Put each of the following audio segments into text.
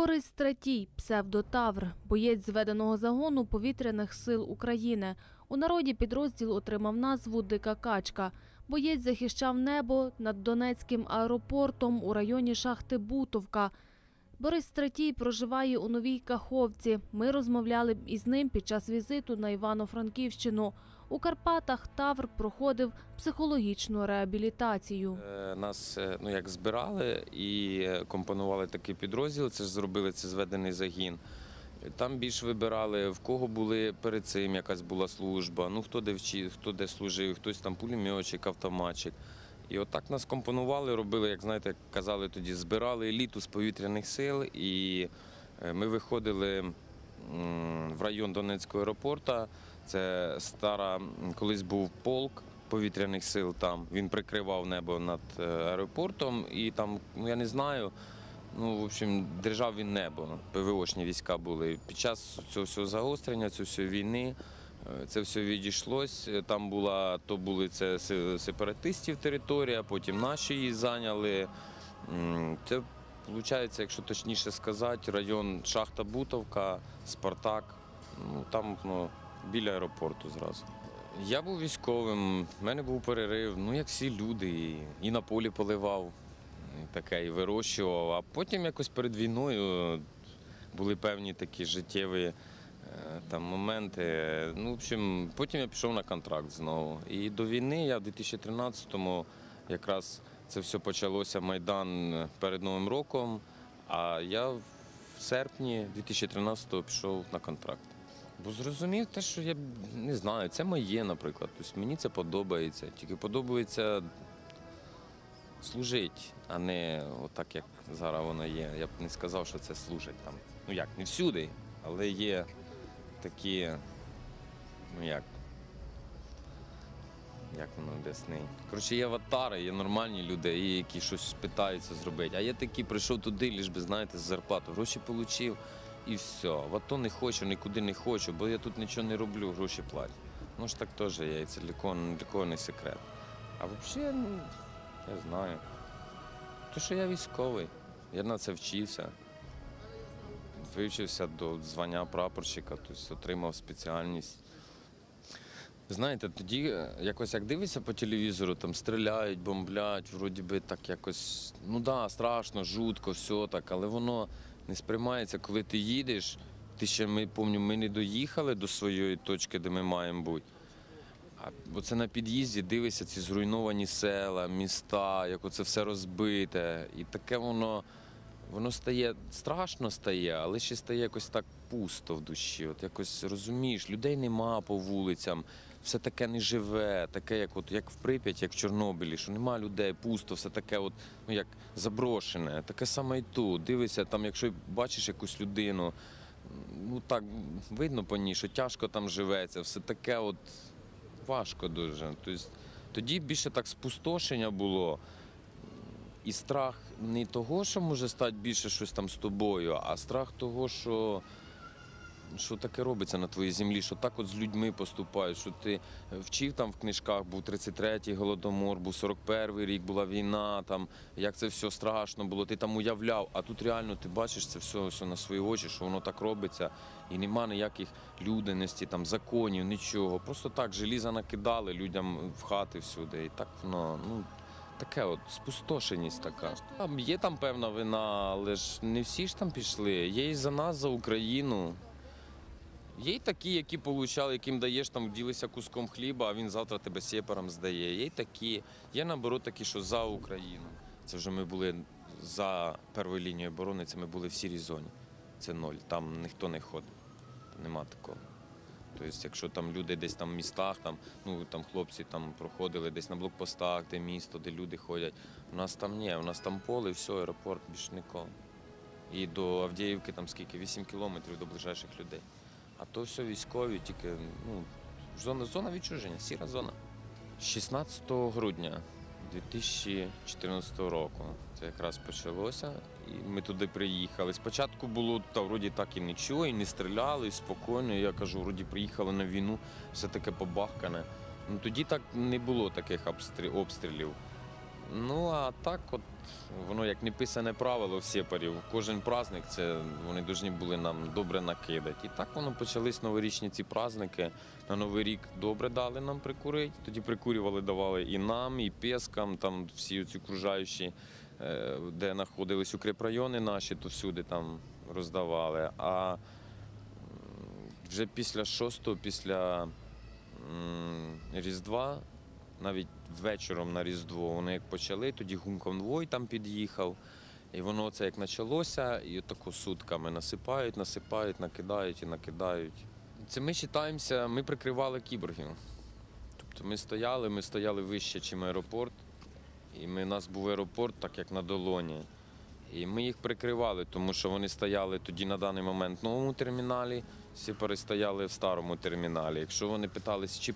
Борис Стратій, псевдотавр, боєць зведеного загону повітряних сил України. У народі підрозділ отримав назву Дика качка. Боєць захищав небо над Донецьким аеропортом у районі шахти Бутовка. Борис Стратій проживає у Новій Каховці. Ми розмовляли із ним під час візиту на Івано-Франківщину. У Карпатах Тавр проходив психологічну реабілітацію. Е, Нас е, ну як збирали і компонували такий підрозділ. Це ж зробили це зведений загін. Там більш вибирали, в кого були перед цим якась була служба. Ну хто де вчив, хто де служив, хтось там пулеметчик, автоматчик. І отак нас компонували, робили, як знаєте, казали тоді, збирали еліту з повітряних сил. І е, ми виходили в район Донецького аеропорта. Це стара, колись був полк повітряних сил там. Він прикривав небо над е, аеропортом, і там, ну я не знаю. Ну, в общем, держав він небо. ПВОшні війська були. Під час цього всього загострення, цього всього війни, е, це все відійшлось. Там була, то були це сепаратистів територія, потім наші її зайняли. Це виходить, якщо точніше сказати, район Шахта Бутовка, Спартак. Ну, там ну, біля аеропорту зразу. Я був військовим, в мене був перерив, ну як всі люди, і, на полі поливав, і таке, і вирощував. А потім якось перед війною були певні такі життєві е, там моменти. Ну, в общем, потім я пішов на контракт знову. І до війни я в 2013-му якраз це все почалося Майдан перед Новим роком, а я в серпні 2013-го пішов на контракт. Бо зрозумів те, що я не знаю, це моє, наприклад. Тобто мені це подобається. Тільки подобається служити, а не отак, як зараз воно є. Я б не сказав, що це служить там. Ну як, не всюди, але є такі, ну як. Як воно об'яснить? Коротше, є аватари, є нормальні люди, які щось питаються зробити. А я такий прийшов туди, ліж би, знаєте, з зарплату. Гроші отримав і все. В не хочу, нікуди не хочу, бо я тут нічого не роблю, гроші платять. Ну ж так теж є, це для кого не секрет. А взагалі, ну, я знаю. То, що я військовий, я на це вчився. Вивчився до звання прапорщика, тобто отримав спеціальність. Знаєте, тоді е, якось як дивишся по телевізору, там стріляють, бомблять, вроді би так якось, ну да, страшно, жутко, все так, але воно не сприймається, коли ти їдеш. Ти ще ми пам'ятаю, ми не доїхали до своєї точки, де ми маємо бути. А бо це на під'їзді дивишся ці зруйновані села, міста, як оце все розбите. І таке воно, воно стає страшно стає, але ще стає якось так пусто в душі. От якось розумієш, людей нема по вулицям, все таке неживе, таке, як от як в Прип'яті, як в Чорнобилі, що нема людей, пусто, все таке, от, ну як заброшене. Таке саме і тут. Дивишся, там, якщо бачиш якусь людину, ну так видно по ній, що тяжко там живеться, все таке от важко дуже. Тобто, тоді більше так спустошення було. І страх не того, що може стати більше щось там з тобою, а страх того, що, що таке робиться на твоїй землі, що так от з людьми поступають, що ти вчив там в книжках, був 33-й голодомор, був 41-й рік, була війна, там, як це все страшно було, ти там уявляв, а тут реально ти бачиш це все, все на свої очі, що воно так робиться, і нема ніяких людяності, там, законів, нічого. Просто так желіза накидали людям в хати всюди. І так воно, ну, таке от спустошеність така. Там є там певна вина, але ж не всі ж там пішли. Є і за нас, за Україну. Є й такі, які получали, яким даєш там ділися куском хліба, а він завтра тебе сепаром здає. Є й такі, є наоборот такі, що за Україну. Це вже ми були за первою лінією оборони, це ми були в сірій зоні. Це ноль. Там ніхто не ходить. Нема такого. Тобто, якщо там люди десь там в містах, там, ну там хлопці там проходили десь на блокпостах, де місто, де люди ходять. У нас там ні, у нас там поле, все, аеропорт, більше нікого. І до Авдіївки там скільки? 8 кілометрів до ближайших людей. А то все військові, тільки ну, зона, зона відчуження, сіра зона. 16 грудня 2014 року це якраз почалося, і ми туди приїхали. Спочатку було та вроді так і нічого, і не стріляли, і спокійно. Я кажу, вроді приїхали на війну, все таке побахкане. Ну тоді так не було таких обстрі- обстрілів. Ну а так, от воно як не писане правило в Сєпарі. Кожен праздник це вони повинні були нам добре накидати. І так воно почались новорічні ці праздники. На Новий рік добре дали нам прикурити. Тоді прикурювали, давали і нам, і пескам, там всі ці окружаючі, е, де знаходились укріпрайони наші, то всюди там роздавали. А вже після шостого, після Різдва навіть вечором на Різдво вони як почали, тоді гумконвой там під'їхав. І воно це як почалося, і отако сутками насипають, насипають, накидають і накидають. Це ми вважаємося, ми прикривали кіборгів. Тобто ми стояли, ми стояли вище, ніж аеропорт. І ми, у нас був аеропорт, так як на долоні. І ми їх прикривали, тому що вони стояли тоді на даний момент в новому терміналі, сіпари стояли в старому терміналі. Якщо вони питалися, чи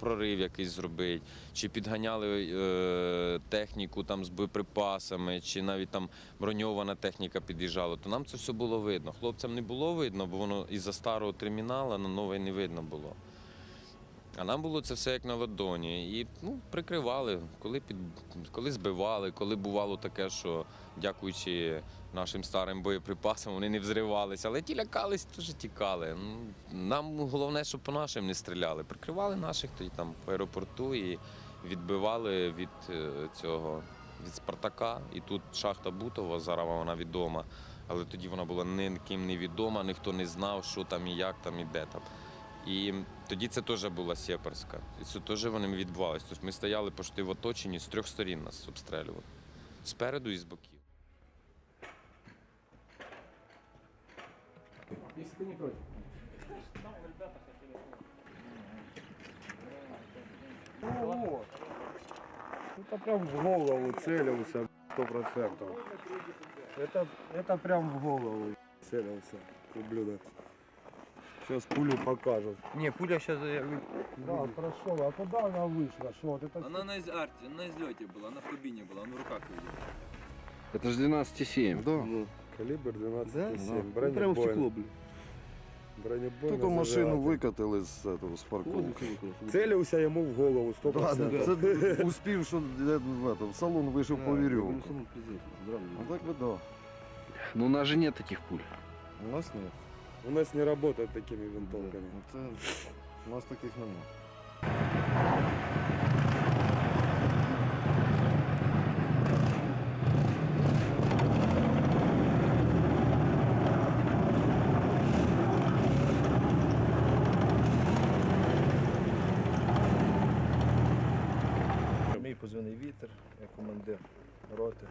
прорив якийсь зробити, чи підганяли е, техніку там з боєприпасами, чи навіть там броньована техніка під'їжджала, то нам це все було видно. Хлопцям не було видно, бо воно із-за старого термінала на новий не видно було. А нам було це все як на ладоні. І ну, прикривали, коли, під, коли збивали, коли бувало таке, що дякуючи нашим старим боєприпасам, вони не взривалися. Але ті лякались, теж тікали. Ну, Нам головне, щоб по нашим не стріляли. Прикривали наших тоді там в аеропорту і відбивали від е, цього, від Спартака. І тут шахта Бутова, зараз вона відома. Але тоді вона була ніким не відома, ніхто не знав, що там і як там, і де там. І тоді це теж була сєпарська. І це теж вони відбувалися. Тобто ми стояли почти в оточенні, з трьох сторін нас обстрілювали. Спереду і з боків. Если ты не против. Ну вот. Это прям в голову целился сто процентов. Это, это прям в голову целился, ублюдок. Сейчас пулю покажут. Не, пуля сейчас... Да, прошел. А куда она вышла? Что вот это? Она на, из- арте, на излете была, она в кабине была, она в руках ее Это же 12,7. Да. Ну, Калибр 12,7. Да? Ну, Бронебойный. прямо в стекло, блин. Бронебойный Только машину зажатый. викатили з, этого, з парковки. Целился ему в голову сто Да, да, процентов. це успів, що де- в, этом, в салон вийшов по веревку. А так би да. Ну, у нас же нет таких пуль. У нас нет. У нас не работают такими винтовками. Ну, Це, у нас таких нема. Командир роти,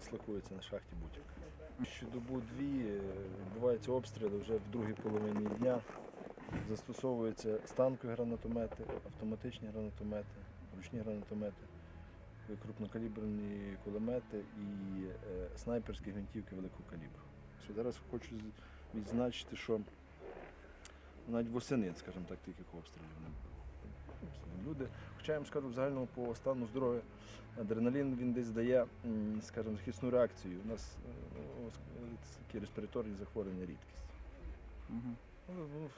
дислокується на шахті Бутівка. Щодобу-дві е, відбуваються обстріли вже в другій половині дня. Застосовуються станкові гранатомети, автоматичні гранатомети, ручні гранатомети, крупнокаліберні кулемети і е, снайперські гвинтівки великого калібру. Зараз хочу відзначити, що навіть восени, скажімо так, таких обстрілів не було. Люди, хоча я вам скажу, в загальному по стану здоров'я адреналін він десь дає, скажімо, захисну реакцію. У нас е, такі респіраторні захворювання рідкість. Ну,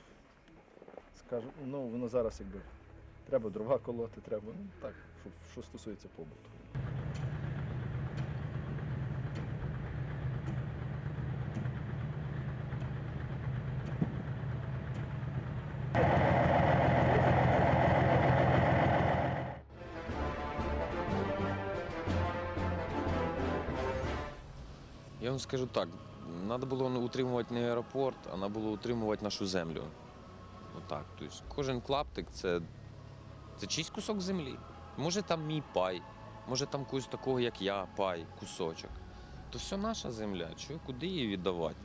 скажу, ну, воно зараз якби треба дрова колоти, треба. Ну так, що, що стосується побуту. Я вам скажу так, треба було не утримувати не аеропорт, а треба було утримувати нашу землю. Отак. Тобто кожен клаптик це, це чийсь кусок землі. Може там мій пай, може там когось такого, як я, пай, кусочок. То все наша земля. Чого, куди її віддавати?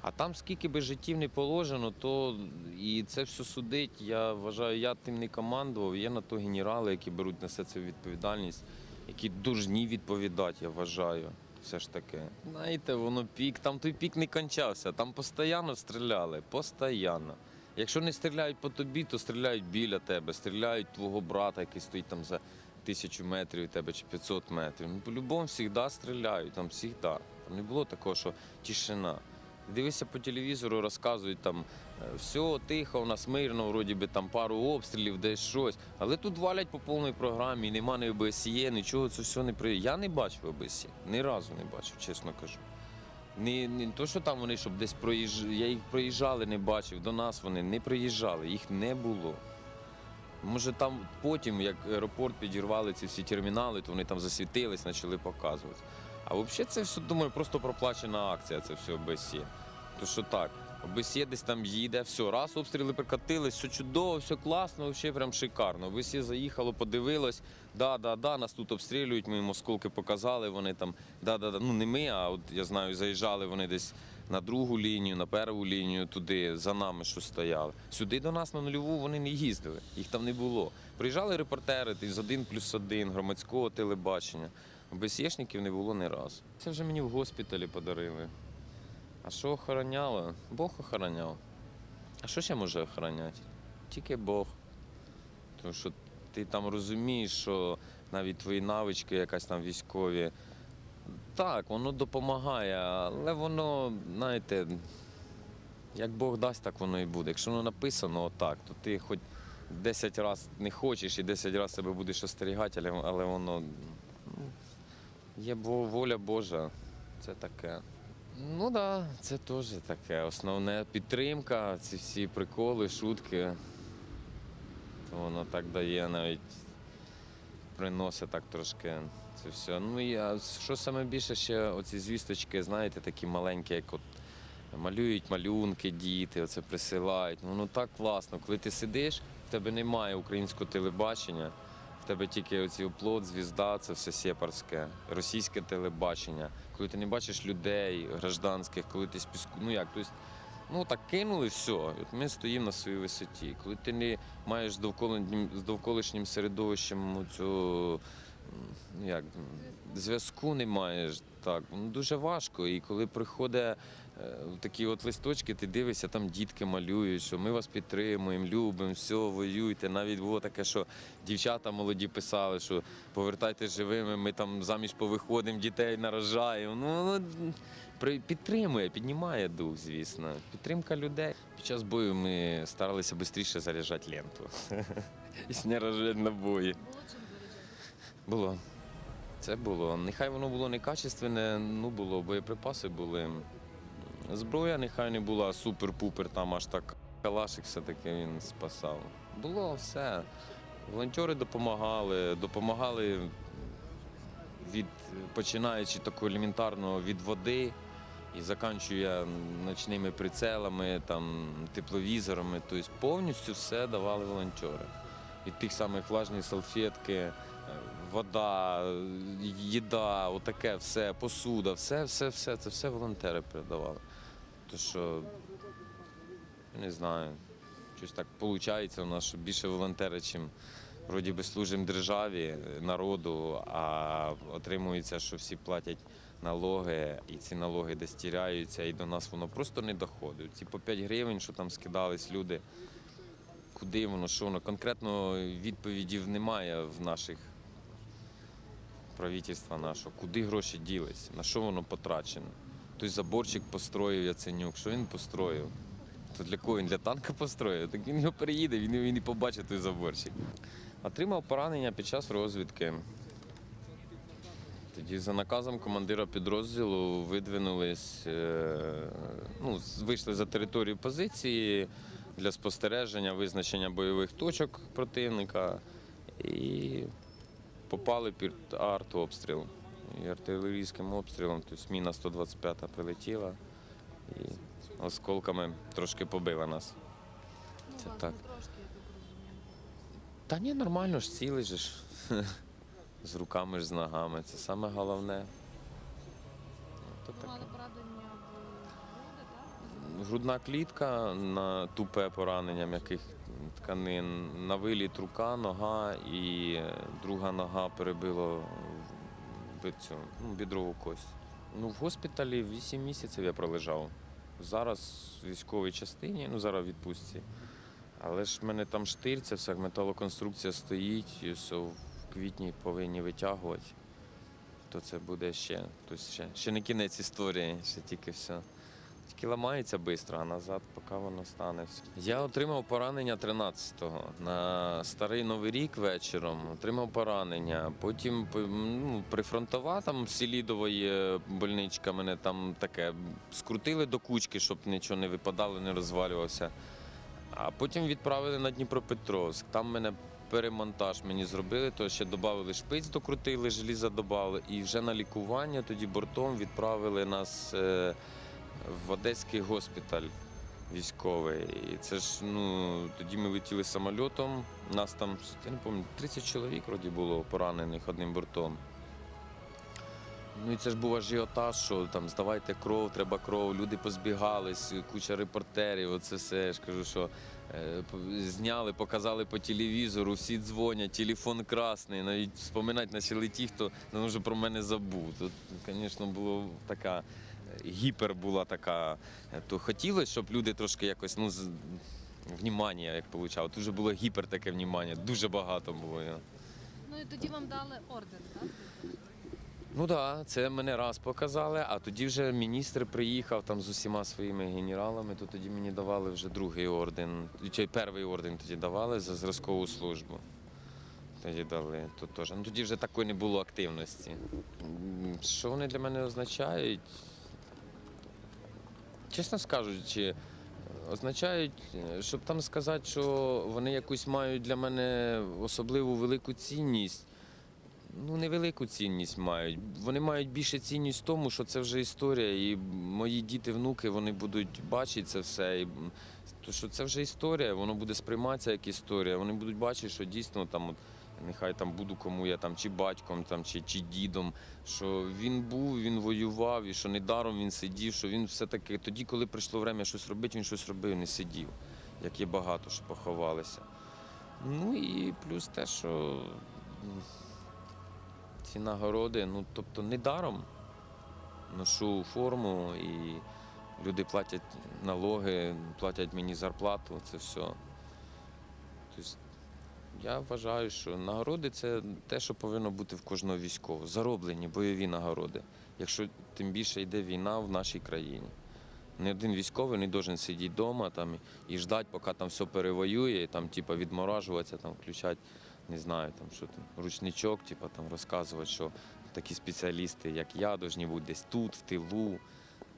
А там скільки би життів не положено, то і це все судить. Я вважаю, я тим не командував. Є на то генерали, які беруть на це відповідальність, які дужні відповідати, я вважаю. Все ж таки. Знаєте, воно пік, там той пік не кончався, там постійно стріляли, постійно. Якщо не стріляють по тобі, то стріляють біля тебе, стріляють твого брата, який стоїть там за тисячу метрів тебе чи 500 метрів. Ну, по-любому завжди стріляють, там завжди. Там не було такого, що тишина. Дивишся по телевізору, розказують там все тихо, у нас мирно, вроді би там пару обстрілів, десь щось. Але тут валять по повній програмі, нема ні ОБСЄ, нічого це все не при. Я не бачив ОБСЄ, ні разу не бачив, чесно кажу. Не, не то, що там вони щоб десь проїжджали, я їх проїжджали, не бачив. До нас вони не приїжджали, їх не було. Може, там потім, як аеропорт підірвали ці всі термінали, то вони там засвітились, почали показувати. А взагалі це все, думаю, просто проплачена акція, це все ОБСЄ. То що так, ОБСЄ десь там їде, все, раз обстріли прикатились, все чудово, все класно, взагалі прям шикарно. ОБСЄ заїхало, подивилось, да, да, да, нас тут обстрілюють, ми їм осколки показали, вони там, да, да, да. Ну не ми, а от я знаю, заїжджали вони десь на другу лінію, на першу лінію, туди, за нами, що стояли. Сюди до нас на нульову вони не їздили, їх там не було. Приїжджали репортери з один плюс один, громадського телебачення. ОБСЄшників не було ні разу. Це вже мені в госпіталі подарили. А що охороняло? Бог охороняв. А що ще може охороняти? Тільки Бог. Тому що ти там розумієш, що навіть твої навички, якась там військові, так, воно допомагає, але воно, знаєте, як Бог дасть, так воно і буде. Якщо воно написано отак, то ти хоч 10 разів не хочеш і 10 разів себе будеш остерігати, але, воно ну, є воля Божа. Це таке. Ну так, да, це теж таке. Основне підтримка, ці всі приколи, шутки. То воно так дає навіть приносить так трошки це все. Ну і що саме більше ще оці звісточки, знаєте, такі маленькі, як от малюють малюнки, діти, оце присилають. Ну, Воно так класно. Коли ти сидиш, в тебе немає українського телебачення, в тебе тільки оці оплот, звізда, це все сепарське, російське телебачення. Коли ти не бачиш людей гражданських, коли ти спіску, ну як, тобто, ну так кинули все. От ми стоїмо на своїй висоті. Коли ти не маєш з довколишнім, середовищем цього ну, як, зв'язку не маєш. Так, ну, дуже важко. І коли приходить такі от листочки, ти дивишся, там дітки малюють, що ми вас підтримуємо, любимо, все, воюйте. Навіть було таке, що дівчата молоді писали, що повертайтесь живими, ми там заміж повиходимо, дітей нарожаємо. Ну, ну, підтримує, піднімає дух, звісно. Підтримка людей. Під час бою ми старалися швидше заряджати ленту. І не рожати на бої. Було. Це було. Нехай воно було не качественне, ну було, боєприпаси були. Зброя нехай не була супер-пупер, там аж так калашик все-таки він спасав. Було все. Волонтери допомагали, допомагали від починаючи такого елементарного від води і заканчує ночними прицелами, там, тепловізорами. Тобто повністю все давали волонтери. Від тих самих влажні салфетки, е, вода, їда, отаке все, посуда, все, все, все, це все волонтери передавали. То що, не знаю, щось так виходить у нас, що більше волонтери, чим вроді би служимо державі, народу, а отримується, що всі платять налоги, і ці налоги десь тіряються, і до нас воно просто не доходить. Ці по 5 гривень, що там скидались люди, куди воно, що воно. Конкретно відповідів немає в наших правительства нашого, куди гроші ділись, на що воно потрачено. Той заборчик построїв Яценюк, що він построїв? То для кого він для танка построїв? Так він його переїде, він, він і побачить той заборчик. Отримав поранення під час розвідки. Тоді за наказом командира підрозділу видвинулись, е, ну, вийшли за територію позиції для спостереження, визначення бойових точок противника і попали під артобстріл. І артилерійським обстрілом, тобто міна 125 прилетіла і осколками трошки побила нас. Це так. Та ні, нормально ж цілий же ж. З руками ж з ногами. Це саме головне. Ну, то таке. Мали поранення в груди, так? Грудна клітка на тупе поранення м'яких тканин, на виліт рука, нога і друга нога перебило цю, ну, бідрову кость. Ну, в госпіталі 8 місяців я пролежав. Зараз в військовій частині, ну зараз в відпустці. Але ж в мене там штир, це вся металоконструкція стоїть, і все в квітні повинні витягувати. То це буде ще, то ще, ще не кінець історії, ще тільки все Тільки ламається швидко, а назад, поки воно стане. Я отримав поранення 13-го на старий новий рік вечором. Отримав поранення. Потім ну, прифронтова там в больничка. Мене там таке скрутили до кучки, щоб нічого не випадало, не розвалювався. А потім відправили на Дніпропетровськ. Там мене перемонтаж мені зробили, то ще додали шпиць, докрутили, желіза додали. І вже на лікування тоді бортом відправили нас е, в Одеський госпіталь військовий. І це ж ну тоді ми летіли самольотом. Нас там я не пам'ятаю, 30 чоловік вроді було поранених одним бортом. Ну і це ж був ажіотаж, що там здавайте кров, треба кров, люди позбігались, куча репортерів. Оце все. Я ж кажу, що е, зняли, показали по телевізору, всі дзвонять, телефон красний. Навіть вспоминати почали ті, хто ну, вже про мене забув. Тут, звісно, було така гіпер була така. е, То хотілося, щоб люди трошки якось ну, з... внімання, як получав. Тут вже було гіпер таке внімання, дуже багато було. Ну і тоді вам дали орден, так? Ну так, да, це мене раз показали, а тоді вже міністр приїхав там з усіма своїми генералами, то тоді мені давали вже другий орден, чи перший орден тоді давали за зразкову службу. Тоді дали, то теж. Ну тоді вже такої не було активності. Що вони для мене означають? Чесно скажучи, означають, щоб там сказати, що вони якусь мають для мене особливу велику цінність. Ну, невелику цінність мають. Вони мають більше цінність в тому, що це вже історія, і мої діти, внуки вони будуть бачити це все. І, то, що це вже історія, воно буде сприйматися як історія. Вони будуть бачити, що дійсно там, от, нехай там буду кому я там, чи батьком, там, чи, чи дідом, що він був, він воював, і що недаром він сидів, що він все-таки тоді, коли прийшло время щось робити, він щось робив, не сидів, як є багато, що поховалися. Ну і плюс те, що. ці нагороди, ну тобто не даром ношу форму і люди платять налоги, платять мені зарплату, це все. Тобто я вважаю, що нагороди це те, що повинно бути в кожного військового. Зароблені бойові нагороди, якщо тим більше йде війна в нашій країні. Ні один військовий не должен сидіти вдома там, і ждати, поки там все перевоює, і там, типу, відморажуватися, там, включати не знаю, там що там, ручничок, типу, там розказувати, що такі спеціалісти, як я, повинні бути десь тут, в тилу.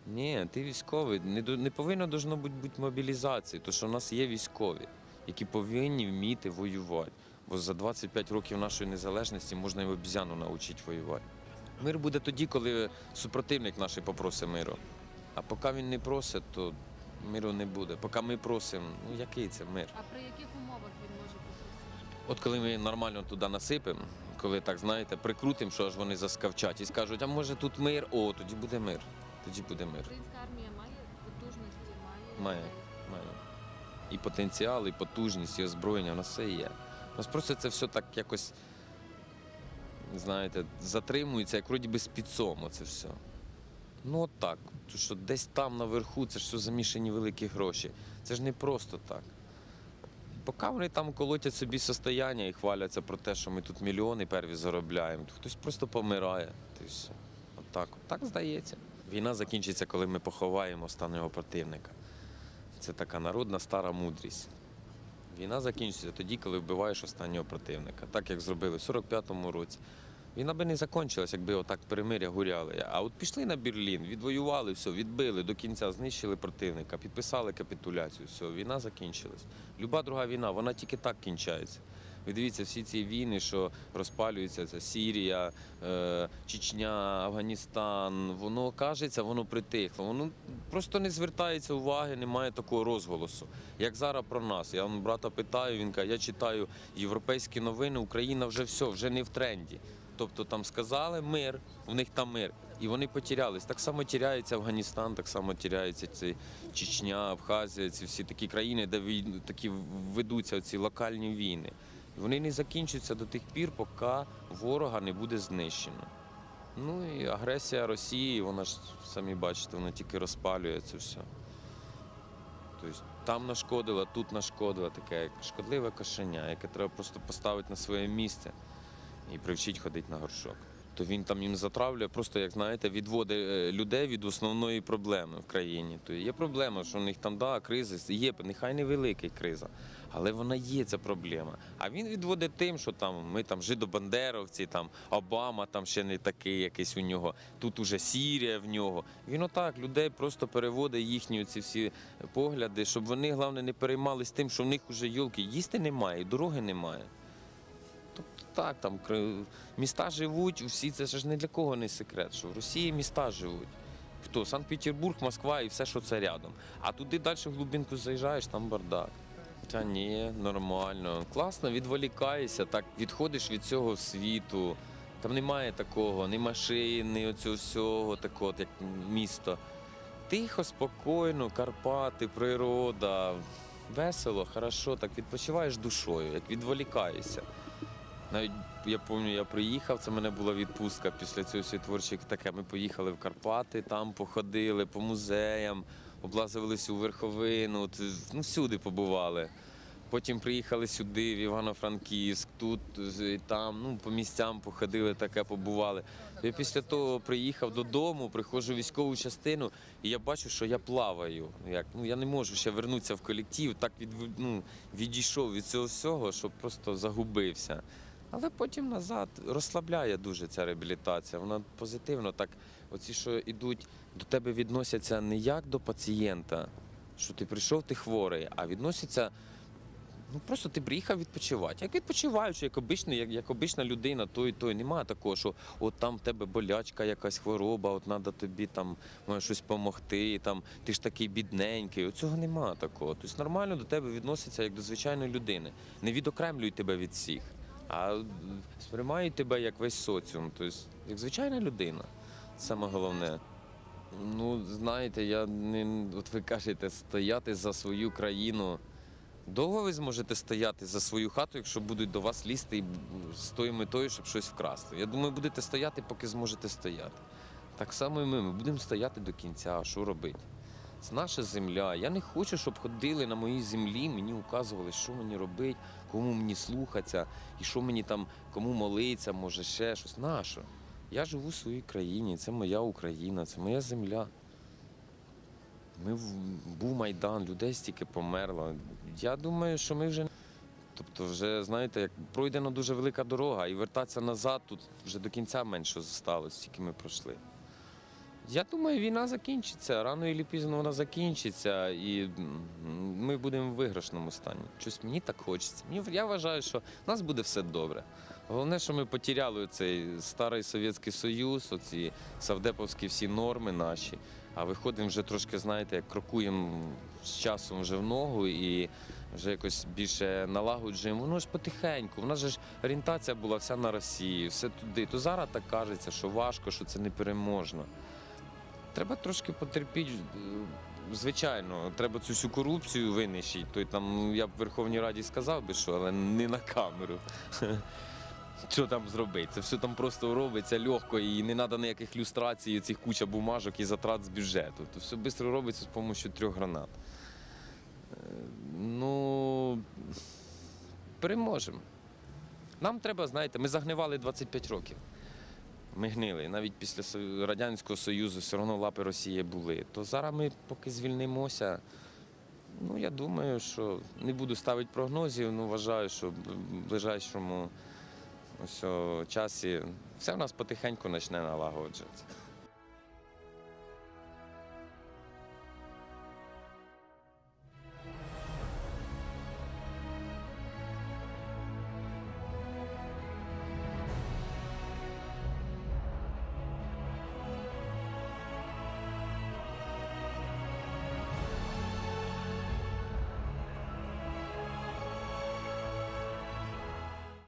Ні, ти військовий. Не, не повинно бути, бути мобілізації, тому що в нас є військові, які повинні вміти воювати. Бо за 25 років нашої незалежності можна і обізяну навчити воювати. Мир буде тоді, коли супротивник наш попросить миру. А поки він не просить, то миру не буде. Поки ми просимо, ну який це мир? А при яких умовах він може попросити? От коли ми нормально туди насипемо, коли так знаєте, прикрутимо, що аж вони заскавчать і скажуть, а може тут мир? О, тоді буде мир. Тоді буде мир. Українська армія має потужності, має. Має, має. І потенціал, і потужність, і озброєння, нас все є. У нас просто це все так якось, знаєте, затримується, як вроді би з підсому це все. Ну от так. Тому що десь там наверху це ж все замішані великі гроші. Це ж не просто так. Поки вони там колотять собі состояння і хваляться про те, що ми тут мільйони перві заробляємо, то хтось просто помирає. Все. От так, так здається. Війна закінчиться, коли ми поховаємо останнього противника. Це така народна стара мудрість. Війна закінчиться тоді, коли вбиваєш останнього противника, так як зробили в 45-му році. Війна би не закінчилась, якби отак перемиря гуряли. А от пішли на Берлін, відвоювали все, відбили до кінця, знищили противника, підписали капітуляцію. Все, війна закінчилась. Люба друга війна, вона тільки так кінчається. Ви дивіться, всі ці війни, що розпалюються, це Сірія, е, Чечня, Афганістан, воно кажеться, воно притихло. Воно просто не звертається уваги, немає такого розголосу. Як зараз про нас. Я вон брата питаю, він каже, я читаю європейські новини, Україна вже все, вже не в тренді. Тобто там сказали мир, в них там мир. І вони потерялись. Так само тіряється Афганістан, так само тіряється ці Чечня, Абхазія, ці всі такі країни, де такі ведуться ці локальні війни. Вони не закінчаться до тих пір, поки ворога не буде знищено. Ну і агресія Росії, вона ж самі бачите, вона тільки розпалює це все. Тобто там нашкодила, тут нашкодила, таке шкодливе кошеня, яке треба просто поставити на своє місце і привчити ходити на горшок. то він там їм затравлює, просто як знаєте, відводить е, людей від основної проблеми в країні. То є проблема, що в них там да, криза, є, нехай не велика криза, але вона є ця проблема. А він відводить тим, що там ми там жидобандеровці, там Обама там ще не такий якийсь у нього. Тут уже Сірія в нього. Він отак людей просто переводить їхні ці всі погляди, щоб вони головне не переймались тим, що в них уже йолки їсти немає, дороги немає. Тобто так, там міста живуть, всі це ж не для кого не секрет, що в Росії міста живуть. Хто? Санкт-Петербург, Москва і все, що це рядом. А туди далі в глибинку заїжджаєш, там бардак. Та ні, нормально. Класно, відволікаєшся, так відходиш від цього світу. Там немає такого, ні машин, ні оцього всього, такого, от як місто. Тихо, спокійно, Карпати, природа. Весело, хорошо, так відпочиваєш душою, як відволікаєшся. Навіть я пам'ятаю, я приїхав, це в мене була відпустка після цього творчих таке. Ми поїхали в Карпати, там походили по музеям, облазили всю верховину, ну всюди побували. Потім приїхали сюди, в Івано-Франківськ, тут і там, ну, по місцям походили, таке побували. Я після того приїхав додому, приходжу в військову частину, і я бачу, що я плаваю. Як, ну, я не можу ще вернутися в колектив, так від, ну, відійшов від цього всього, що просто загубився. Але потім назад розслабляє дуже ця реабілітація. Вона позитивно так. Оці, що йдуть, до тебе відносяться не як до пацієнта, що ти прийшов, ти хворий, а відносяться. Ну просто ти приїхав відпочивати. Як відпочиваючи, як обичний, як, як обична людина, той і той. Немає такого, що от там в тебе болячка, якась хвороба, от треба тобі там може, щось допомогти, там ти ж такий бідненький. От цього немає такого. Тобто нормально до тебе відносяться як до звичайної людини. Не відокремлюють тебе від всіх, а сприймають тебе як весь соціум. Тобто, як звичайна людина. Саме головне. Ну, знаєте, я не от ви кажете, стояти за свою країну. Довго ви зможете стояти за свою хату, якщо будуть до вас лізти з тою метою, щоб щось вкрасти. Я думаю, будете стояти, поки зможете стояти. Так само і ми. Ми будемо стояти до кінця. А що робити? Це наша земля. Я не хочу, щоб ходили на моїй землі, мені указували, що мені робити, кому мені слухатися, і що мені там, кому молитися, може ще щось. Нащо? Я живу в своїй країні, це моя Україна, це моя земля. Ми був Майдан, людей стільки померло. Я думаю, що ми вже. Тобто, вже знаєте, як пройдена дуже велика дорога, і вертатися назад тут вже до кінця менше залишилось, тільки ми пройшли. Я думаю, війна закінчиться. Рано і пізно вона закінчиться, і ми будемо в виграшному стані. Щось мені так хочеться. Я вважаю, що в нас буде все добре. Головне, що ми потеряли цей старий Совєтський Союз, оці савдеповські всі норми наші. А виходимо вже трошки, знаєте, як крокуємо з часом вже в ногу і вже якось більше налагоджуємо. Воно ж потихеньку. У нас ж орієнтація була вся на Росії, все туди. То зараз так кажеться, що важко, що це непереможно. Треба трошки потерпіти. е, Звичайно, треба цю всю корупцію винищити. То там я б в Верховній Раді сказав би, що, але не на камеру. Що там зробити? Це все там просто робиться легко і не треба ніяких люстрацій, цих куча бумажок і затрат з бюджету. То все швидко робиться з допомогою трьох гранат. Е, Ну, переможемо. Нам треба, знаєте, ми загнивали 25 років. Ми гнили. Навіть після Радянського Союзу все одно лапи Росії були. То зараз ми поки звільнимося. Ну, я думаю, що не буду ставити прогнозів, але вважаю, що в ближайшому часі все в нас потихеньку почне налагоджуватися.